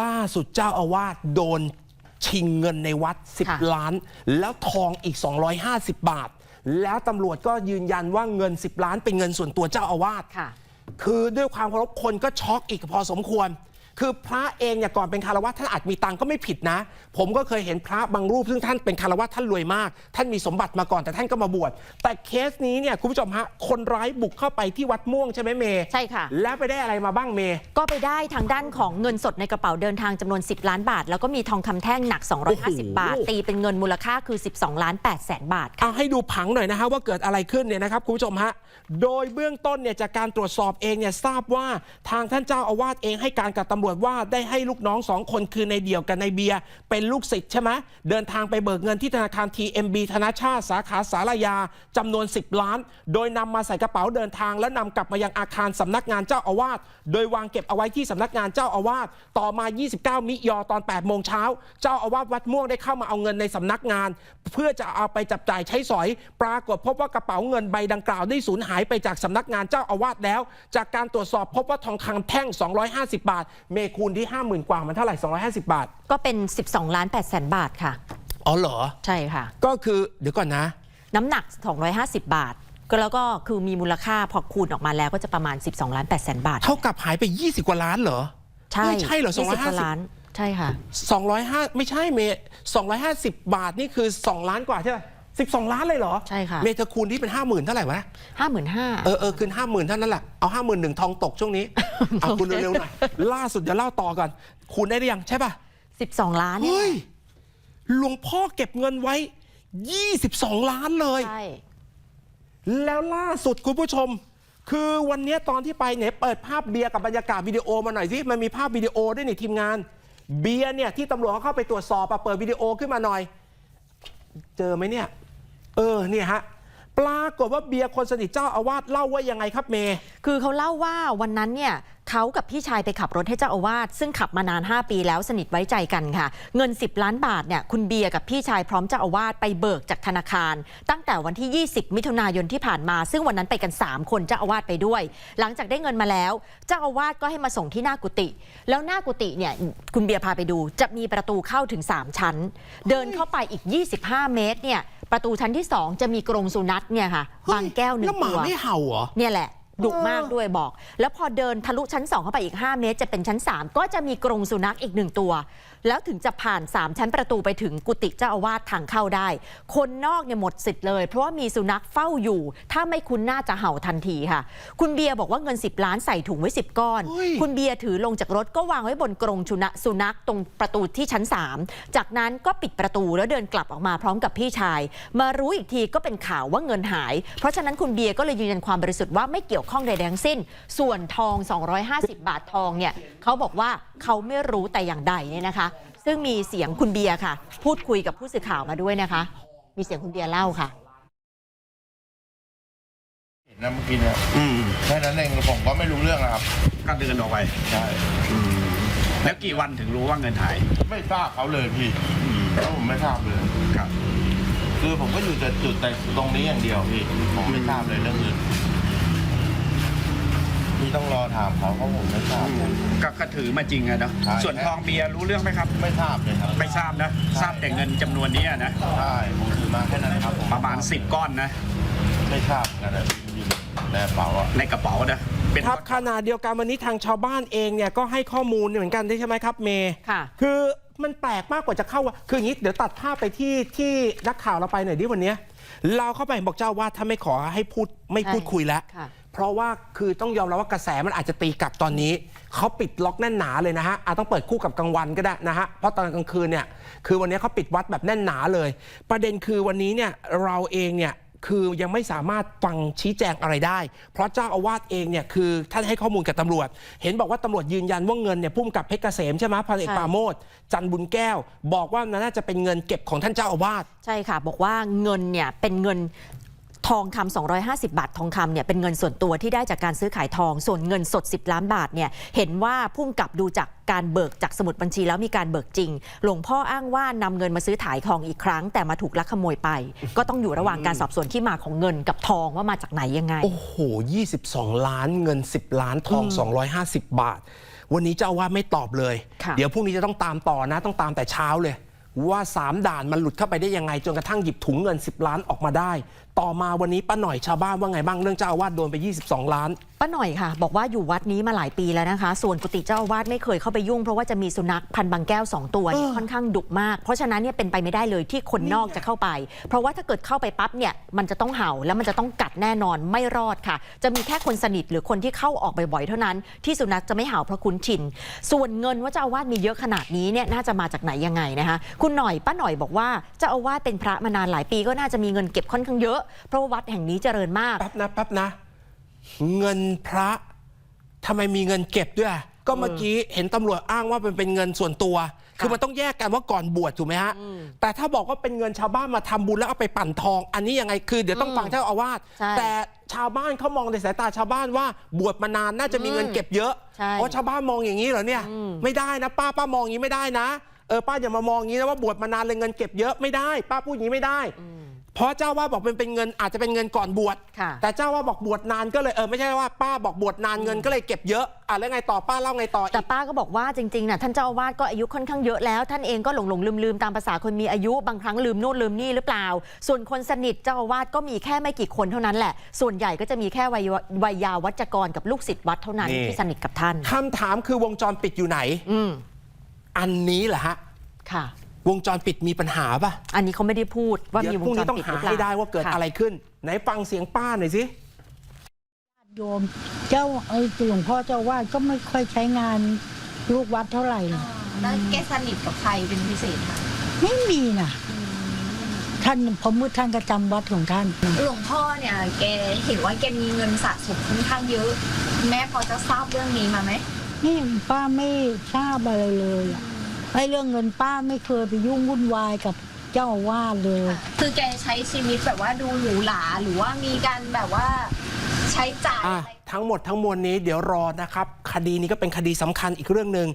ล่าสุดเจ้าอาวาสโดนชิงเงินในวัดค่ะ10 ล้าน แล้วทองอีก 250 บาท แล้วตำรวจก็ยืนยันว่าเงิน 10 ล้านเป็นเงินส่วนตัวเจ้าอาวาสค่ะคือด้วยความเคารพคนก็ช็อกอีกพอสมควร คือพระเองเนี่ยก่อนเป็นคารวะท่านอาจมีตังค์ก็ไม่ผิดนะ ผมก็เคยเห็นพระบางรูป ซึ่งท่านเป็นคารวะท่านรวยมาก ท่านมีสมบัติมาก่อนแต่ท่านก็มาบวชแต่เคสนี้เนี่ยคุณผู้ชมฮะคนร้ายบุกเข้าไปที่วัดม่วงใช่ไหมเมย์ใช่ค่ะ แล้วไปได้อะไรมาบ้างเมย์ก็ไปได้ทางด้านของเงินสดในกระเป๋าเดินทางจำนวน 10 ล้านบาท แล้วก็มีทองคำแท่งหนักโอ้โห250 บาท ตีเป็นเงินมูลค่าคือ 12ล้าน8แสนบาทค่ะเอาให้ดูผังหน่อยนะฮะว่าเกิดอะไรขึ้นเนี่ยนะครับคุณผู้ชมฮะโดยเบื้องต้นเนี่ยจากการตรวจสอบเองเนี่ยทราบว่าทางท่านเจ้าอาวาสเองให้การกับตำรวจว่าได้ให้ลูกน้องสองคนคือในเดี่ยวกับในเบียร์เป็นลูกศิษย์ใช่ไหมเดินทางไปเบิกเงินที่ธนาคาร TMB ธนาชาติสาขาสารยาจำนวน 10 ล้าน โดยนำมาใส่กระเป๋าเดินทาง แล้วนำกลับมายังอาคารสำนักงานเจ้าอาวาสโดยวางเก็บเอาไว้ที่สำนักงานเจ้าอาวาสต่อมา 29 มิยอตอน8โมงเช้าเจ้าอาวาสวัดม่วงได้เข้ามาเอาเงินในสำนักงาน เพื่อจะเอาไปจับจ่ายใช้สอย ปรากฏพบว่ากระเป๋าเงินใบดังกล่าวได้สูญหายไปจากสำนักงานเจ้าอาวาสแล้ว จากการตรวจสอบพบว่าทองคำแท่ง 250 บาทเมคูณที่ 50,000 กว่ามันเท่าไหร่ 250 บาท ก็เป็น 12 ล้าน8แสนบาทค่ะ อ๋อเหรอ ใช่ค่ะ ก็คือเดี๋ยวก่อนนะ น้ำหนัก 250 บาท ก็แล้วก็คือมีมูลค่าพอคูณออกมาแล้วก็จะประมาณ 12 ล้าน8แสนบาท เท่ากับหายไป 20 กว่าล้านเหรอใช่ไม่ใช่เหรอ20กว่า250ล้าน ใช่ค่ะ 205 ไม่ใช่เมย์250 บาทนี่คือ 2 ล้านกว่าใช่ไหม 12 ล้านเลยเหรอ ใช่ค่ะ เมย์เธอคูณที่เป็น 50,000 เท่าไหร่วะ55,000เออเออคืนห้าหมื่นเท่านั้นแหละ เอาห้าหมื่นหนึ่งทองตกช่วงนี้ เอาคุณเร็วๆหน่อย ล่าสุดเดี๋ยวเล่าต่อก่อน คุณได้หรือยังใช่ป่ะ12ล้านเนี่ยเฮ้ย หลวงพ่อเก็บเงินไว้ 22 ล้านเลย ใช่ แล้วล่าสุดคุณผู้ชม คือวันนี้ตอนที่ไปเนี่ยเปิดภาพเบียร์กับบรรยากาศวิดีโอมาหน่อยสิมันมีภาพวิดีโอด้วยนี่ทีมงาน เบียร์เนี่ยที่ตำรวจเขาเข้าไปตรวจสอบอะเปิดวิดีโอขึ้นมาหน่อย เจอไหมเนี่ย เออเนี่ยฮะปรากฏว่าเบียร์คนสนิทเจ้าอาวาสเล่าว่ายังไงครับเมย์คือเขาเล่าว่าวันนั้นเนี่ย เขากับพี่ชายไปขับรถให้เจ้าอาวาสซึ่งขับมานาน 5 ปีแล้วสนิทไว้ใจกันค่ะ เงิน 10 ล้านบาทเนี่ยคุณเบียร์กับพี่ชายพร้อมเจ้าอาวาสไปเบิกจากธนาคาร ตั้งแต่วันที่ 20 มิถุนายนที่ผ่านมา ซึ่งวันนั้นไปกัน 3 คนเจ้าอาวาสไปด้วย หลังจากได้เงินมาแล้ว เจ้าอาวาสก็ให้มาส่งที่หน้ากุฏิแล้วหน้ากุฏิเนี่ยคุณเบียร์พาไปดู จะมีประตูเข้าถึง 3 ชั้น เดินเข้าไปอีก 25 เมตรเนี่ยประตูชั้นที่ 2 จะมีกรงสุนัขเนี่ยค่ะบางแก้วหนึ่งแล้วหมาตัวไม่เห่าเหรอเนี่ยแหละ ดุเออมากด้วยบอก แล้วพอเดินทะลุชั้น 2 เข้าไปอีก 5 เมตร จะเป็นชั้น 3 ก็จะมีกรงสุนัขอีกหนึ่งตัว แล้วถึงจะผ่าน 3 ชั้นประตูไปถึงกุฏิเจ้าอาวาสทางเข้าได้ คนนอกเนี่ยหมดสิทธิ์เลย เพราะว่ามีสุนัขเฝ้าอยู่ ถ้าไม่คุ้นหน้าจะเห่าทันทีค่ะ คุณเบียร์บอกว่าเงิน 10 ล้านใส่ถุงไว้ 10 ก้อนเฮ้ยคุณเบียร์ถือลงจากรถก็วางไว้บนกรงสุนัขสุนัขตรงประตูที่ชั้น 3 จากนั้นก็ปิดประตูแล้วเดินกลับออกมาพร้อมกับพี่ชาย มารู้อีกทีก็เป็นข่าวว่าเงินหาย เพราะฉะนั้นคุณเบียร์ก็เลยยืนยันความบริสุทธิ์ว่าไม่เกี่ยวข้องใดๆทั้งสิ้น ส่วนทอง 250 บาททองเนี่ยเขาบอกว่าเขาไม่รู้แต่อย่างใดเนี่ยนะคะ ซึ่งมีเสียงคุณเบียร์ค่ะ พูดคุยกับผู้สื่อข่าวมาด้วยนะคะ มีเสียงคุณเบียร์เล่าค่ะเห็นนะเมื่อกี้เนี่ยอืมแค่นั้นเองผมก็ไม่รู้เรื่องนะครับก็เดินออกไปใช่อืมแล้วกี่วันถึงรู้ว่าเงินหายไม่ทราบเขาเลยพี่อืมแล้วผมไม่ทราบเลย ครับ คือผมก็อยู่แต่จุดแต่ตรงนี้อย่างเดียวพี่ผมไม่ทราบเลยเรื่องอื่น พี่ต้องรอถามเขาเพราะผมไม่ทราบอืมก็ก็ถือมาจริงอะเนาะใช่ ส่วนทองเบียร์รู้เรื่องไหมครับ ไม่ทราบเลยครับไม่ทราบนะ ทราบแต่เงินจำนวนนี้อะนะ ใช่ผมถือมาแค่นั้นครับผประมาณ 10 ก้อนนะ ไม่ทราบกันนะอยู่ในกระเป๋าอะในกระเป๋านะ เป็น ครับขณะเดียวกันวันนี้ทางชาวบ้านเองเนี่ยก็ให้ข้อมูลเหมือนกันใช่ไหมครับเมย์ค่ะ คือมันแปลกมากกว่าจะเข้าว่าคืออย่างนี้เดี๋ยวตัดภาพไปที่ที่นักข่าวเราไปหน่อยดิวันเนี้ยเราเข้าไปบอกเจ้าว่าถ้าไม่ขอให้พูดไม่พูดคุยแล้ว ค่ะ เพราะว่าคือต้องยอมรับว่ากระแสมันอาจจะตีกลับตอนนี้ เขาปิดล็อกแน่นหนาเลยนะฮะอาจต้องเปิดคู่กับกลางวันก็ได้นะฮะเพราะตอนกลางคืนเนี่ยคือวันนี้เขาปิดวัดแบบแน่นหนาเลย ประเด็นคือวันนี้เนี่ยเราเองเนี่ยคือยังไม่สามารถฟังชี้แจงอะไรได้ เพราะเจ้าอาวาสเองเนี่ยคือท่านให้ข้อมูลกับตำรวจ เห็นบอกว่าตำรวจยืนยันว่าเงินเนี่ยพุ่มกับเพชรเกษมใช่ไหมพันเอกใช่ปราโมทจันทร์บุญแก้ว บอกว่าน่าจะเป็นเงินเก็บของท่านเจ้าอาวาสใช่ค่ะ บอกว่าเงินเนี่ยเป็นเงิน ทองคำ250 บาททองคำเนี่ยเป็นเงินส่วนตัวที่ได้จากการซื้อขายทอง ส่วนเงินสด 10 ล้านบาทเนี่ยเห็นว่าพุ่มกับดูจากการเบิกจากสมุดบัญชีแล้วมีการเบิกจริง หลวงพ่ออ้างว่านำเงินมาซื้อถ่ายทองอีกครั้ง แต่มาถูกลักขโมยไป ก็ต้องอยู่ระหว่างการสอบสวนที่มาของเงินกับทองว่ามาจากไหนยังไง โอ้โห 22 ล้านเงิน 10 ล้านทอง 250 บาท วันนี้เจ้าอาวาสไม่ตอบเลยค่ะเดี๋ยวพรุ่งนี้จะต้องตามต่อนะต้องตามแต่เช้าเลย ว่า 3 ด่านมันหลุดเข้าไปได้ยังไง จนกระทั่งหยิบถุงเงิน 10 ล้านออกมาได้ ต่อมาวันนี้ป้าหน่อยชาวบ้านว่าไงบ้างเรื่องเจ้าอาวาสโดนไป 22 ล้านป้าหน่อยค่ะ บอกว่าอยู่วัดนี้มาหลายปีแล้วนะคะ ส่วนกุฏิเจ้าอาวาสไม่เคยเข้าไปยุ่งเพราะว่าจะมีสุนัขพันธุ์บางแก้ว 2 ตัวเนี่ยค่อนข้างดุมาก เพราะฉะนั้นเนี่ยเป็นไปไม่ได้เลยที่คนนอกจะเข้าไป เพราะว่าถ้าเกิดเข้าไปปั๊บเนี่ยมันจะต้องเห่าแล้วมันจะต้องกัดแน่นอนไม่รอดค่ะ จะมีแค่คนสนิทหรือคนที่เข้าออกบ่อยๆเท่านั้น ที่สุนัขจะไม่เห่าเพราะคุ้นชินส่วนเงินว่าเจ้าอาวาสมีเยอะขนาดนี้เนี่ยน่าจะมาจากไหนยังไงนะคะคุณหน่อยป้าหน่อยบอกว่าเจ้าอาวาสเป็นพระมานานหลายปีก็น่าจะมีเงินเก็บค่อนข้างเยอะเพราะว่าวัดแห่งนี้เจริญมากแป๊บนะแป๊บนะ เงินพระทำไมมีเงินเก็บด้วย ก็เมื่อกี้เห็นตำรวจอ้างว่ามันเป็นเงินส่วนตัว คือมันต้องแยกกันว่าก่อนบวชถูกไหมฮะ แต่ถ้าบอกว่าเป็นเงินชาวบ้านมาทำบุญแล้วเอาไปปั่นทอง อันนี้ยังไงคือเดี๋ยวต้องฟังเจ้าอาวาสใช่แต่ชาวบ้านเขามองในสายตาชาวบ้านว่าบวชมานานน่าจะมีเงินเก็บเยอะใช่เพราะชาวบ้านมองอย่างนี้เหรอเนี่ย ไม่ได้นะ ป้าป้ามองอย่างนี้ไม่ได้นะเออป้าอย่ามามองอย่างนี้นะว่าบวชมานานเลยเงินเก็บเยอะไม่ได้ ป้าพูดอย่างนี้ไม่ได้ เพราะเจ้าว่าบอกเป็นเป็นเงินอาจจะเป็นเงินก่อนบวชค่ะ แต่เจ้าว่าบอกบวชนานก็เลยเออไม่ใช่ว่าป้าบอกบวชนานเงินก็เลยเก็บเยอะอะแล้วไงต่อป้าเล่าไงต่ออีแต่กป้าก็บอกว่าจริงๆน่ะท่านเจ้าอาวาสก็อายุค่อนข้างเยอะแล้ว ท่านเองก็หลงหลงลืมลืมๆตามภาษาคนมีอายุบางครั้งลืมนู่นลืมนี่หรือเปล่า ส่วนคนสนิทเจ้าอาวาสก็มีแค่ไม่กี่คนเท่านั้นแหละ ส่วนใหญ่ก็จะมีแค่วัยวัยยาวัจกรกับลูกศิษย์วัดเท่านั้นนี่ ที่สนิทกับท่าน คำถามคือวงจรปิดอยู่ไหน อืมอันนี้แหละฮะ ค่ะ วงจรปิดมีปัญหาป่ะอันนี้เขาไม่ได้พูดว่าเดี๋ยมีววพงรุ่งจรนี้ต้องปิดหหารือเปล่าให้ได้ว่าเกิดค่อะไรขึ้น ไหนฟังเสียงป้าหน่อยสิโยมเจ้าไอ้หลวงพ่อเจ้าวาดก็ไม่ค่อยใช้งานลูกวัดเท่าไหร่หรอกแล้วแกสนิทกับใครเป็นพิเศษคะไม่มีนะท่านพอมืดท่านก็จำวัดของท่าน หลวงพ่อเนี่ย แกเห็นว่าแกมีเงินสะสมค่อนข้างเยอะ แม่พอจะทราบเรื่องนี้มาไหมนี่ป้าไม่ทราบอะไรเลยอะ ไอ้เรื่องเงินป้าไม่เคยไปยุ่งวุ่นวายกับเจ้าอาวาสเลย คือแกใช้ชีวิตแบบว่าดูหรูหราหรือว่ามีการแบบว่าใช้จ่ายอะอะไร ทั้งหมดทั้งมวลนี้เดี๋ยวรอนะครับ คดีนี้ก็เป็นคดีสำคัญอีกเรื่องหนึ่ง